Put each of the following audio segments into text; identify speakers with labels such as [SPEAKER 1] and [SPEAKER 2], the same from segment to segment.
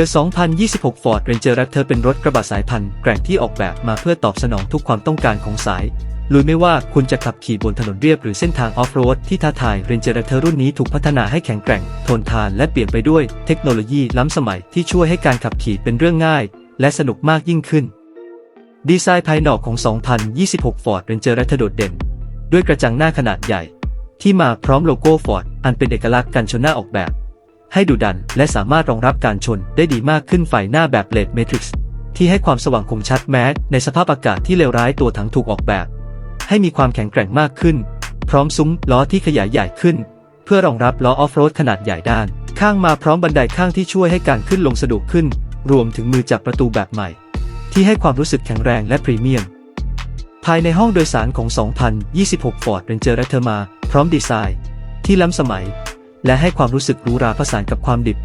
[SPEAKER 1] The 2026 Ford Ranger Raptor เป็นรถกระบะสายพันธุ์แกร่งที่ออกแบบมาเพื่อตอบสนองทุกความต้องการของสายลุยไม่ว่าคุณจะขับขี่บนถนนเรียบหรือเส้นทางออฟโรดที่ท้าทาย Ranger Raptor รุ่นนี้ถูกพัฒนาให้แข็งแกร่ง ทนทานและเปลี่ยนไปด้วยเทคโนโลยีล้ำสมัยที่ช่วยให้การขับขี่เป็นเรื่องง่าย และสนุกมากยิ่งขึ้น ดีไซน์ภายนอกของ 2026 Ford Ranger Raptor โดดเด่น ด้วยกระจังหน้าขนาดใหญ่ ที่มาพร้อมโลโก้ Ford อันเป็นเอกลักษณ์การชนหน้าออกแบบ ให้ดุดัน และสามารถรองรับการชนได้ดีมากขึ้นไฟหน้าแบบเลดเมทริกซ์ที่ให้ความสว่างคมชัดแม้ในสภาพอากาศที่เลวร้ายตัวถังถูกออกแบบ ให้มีความแข็งแกร่งมากขึ้น พร้อมซุ้มล้อที่ขยายใหญ่ขึ้น เพื่อรองรับล้อออฟโรดขนาดใหญ่ด้าน ข้างมาพร้อมบันไดข้างที่ช่วยให้การขึ้นลงสะดวกขึ้น รวมถึงมือจับประตูแบบใหม่ ที่ให้ความรู้สึกแข็งแรงและพรีเมียมภายในห้องโดยสารของ 2026 Ford Ranger Raptor มา พร้อมดีไซน์ ที่ล้ำสมัย และให้ความรู้สึกหรูราผสานกับความดิบ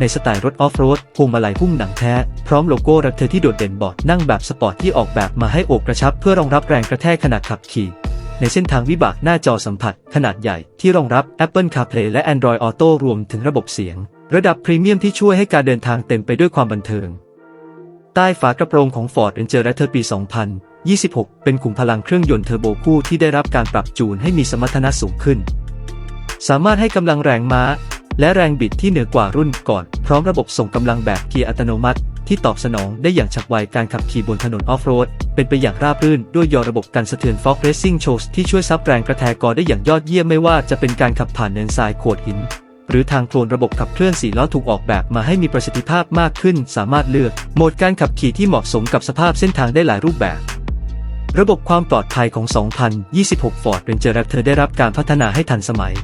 [SPEAKER 1] ในสไตล์รถออฟโรดพวงมาลัยหุ้มหนังแท้ พร้อมโลโก้รักเธอที่โดดเด่นบอดนั่งแบบสปอร์ตที่ออกแบบมาให้อบกระชับเพื่อรองรับแรงกระแทกขณะขับขี่ ในเส้นทางวิบากหน้าจอสัมผัส ขนาดใหญ่ที่รองรับ Apple CarPlay และ Android Auto รวมถึงระบบเสียง ระดับพรีเมียมที่ช่วยให้การเดินทางเต็มไปด้วยความบันเทิง ใต้ฝากระโปรงของ Ford Ranger Raptor ปี2026 เป็นขุมพลังเครื่องยนต์เทอร์โบคู่ที่ได้รับการปรับจูนให้มีสมรรถนะสูงขึ้น สามารถให้กำลังแรงม้า และแรงบิดที่เหนือกว่ารุ่นก่อน พร้อมระบบส่งกำลังแบบเกียร์อัตโนมัติ ที่ตอบสนองได้อย่างฉับไวการขับขี่บนถนนออฟโรด เป็นไปอย่างราบรื่นด้วยยอระบบกันสะเทือน Fox Racing Shows ที่ช่วยซับแรงกระแทกกอได้อย่างยอดเยี่ยมไม่ว่าจะเป็นการขับผ่านเนินทรายโขดหิน หรือทางโคลนระบบขับเคลื่อนสี่ล้อถูกออกแบบมาให้มีประสิทธิภาพมากขึ้น สามารถเลือกโหมดการขับขี่ที่เหมาะสมกับสภาพเส้นทางได้หลายรูปแบบระบบความปลอดภัยของ 2026 Ford Ranger Raptor ได้รับการพัฒนาให้ทันสมัย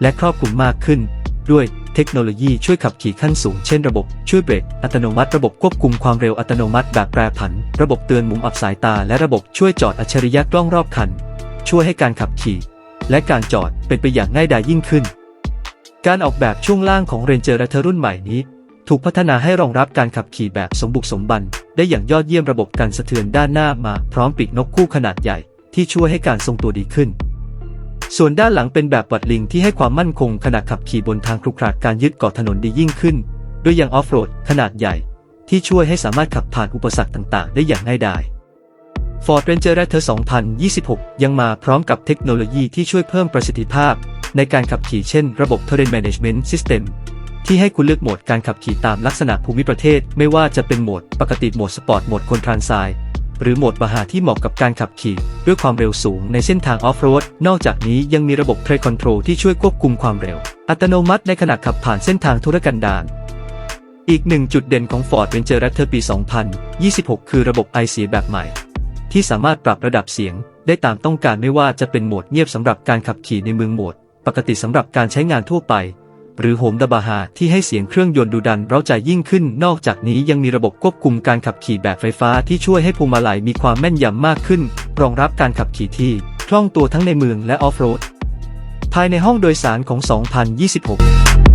[SPEAKER 1] และครอบคลุมมากขึ้น ด้วยเทคโนโลยีช่วยขับขี่ขั้นสูงเช่นระบบช่วยเบรกอัตโนมัติระบบควบคุมความเร็วอัตโนมัติแบบแปรผัน ระบบเตือนมุมอับสายตา และระบบช่วยจอดอัจฉริยะกล้องรอบคัน ช่วยให้การขับขี่ และการจอดเป็นไปอย่างง่ายดายยิ่งขึ้น การออกแบบช่วงล่างของ Ranger Raptor รุ่นใหม่นี้ ถูกพัฒนาให้รองรับการขับขี่แบบสมบุกสมบัน ได้อย่างยอดเยี่ยมระบบกันสะเทือนด้านหน้ามาพร้อมปีกนกคู่ขนาดใหญ่ ที่ช่วยให้การทรงตัวดีขึ้น ส่วนด้านหลังเป็นแบบวัดลิงที่ให้ความมั่นคงขณะขับขี่บนทางครุขระการยึดเกาะถนนดียิ่งขึ้น ด้วยยางออฟโรดขนาดใหญ่ ที่ช่วยให้สามารถขับผ่านอุปสรรคต่าง ๆ ได้อย่างง่ายดาย Ford Ranger Raptor 2026 ยังมาพร้อมกับเทคโนโลยีที่ช่วยเพิ่มประสิทธิภาพ ในการขับขี่เช่น ระบบ Terrain Management System ที่ให้คุณเลือกโหมดการขับขี่ตามลักษณะภูมิประเทศ ไม่ว่าจะเป็นโหมดปกติโหมดสปอร์ตโหมดคนทรานไซ หรือโหมดบาหาที่เหมาะกับการขับขี่ ด้วยความเร็วสูงในเส้นทางออฟโรด นอกจากนี้ยังมีระบบ Trail Control ที่ช่วยควบคุมความเร็ว อัตโนมัติในขณะขับผ่านเส้นทางธุรกันดารอีกหนึ่งจุดเด่นของ Ford Ranger Raptor ปี 2026 คือระบบไอเสียแบบใหม่ ที่สามารถปรับระดับเสียง ได้ตามต้องการไม่ว่าจะเป็นโหมดเงียบสำหรับการขับขี่ในเมืองโหมด ปกติสำหรับการใช้งานทั่วไป หรือโฮมดบาฮาที่ให้เสียงเครื่องยนต์ดูดันเร้าใจยิ่งขึ้น นอกจากนี้ยังมีระบบควบคุมการขับขี่แบบไฟฟ้าที่ช่วยให้พวงมาลัยมีความแม่นยำมากขึ้น รองรับการขับขี่ที่คล่องตัวทั้งในเมืองและออฟโรด ภายในห้องโดยสารของ 2026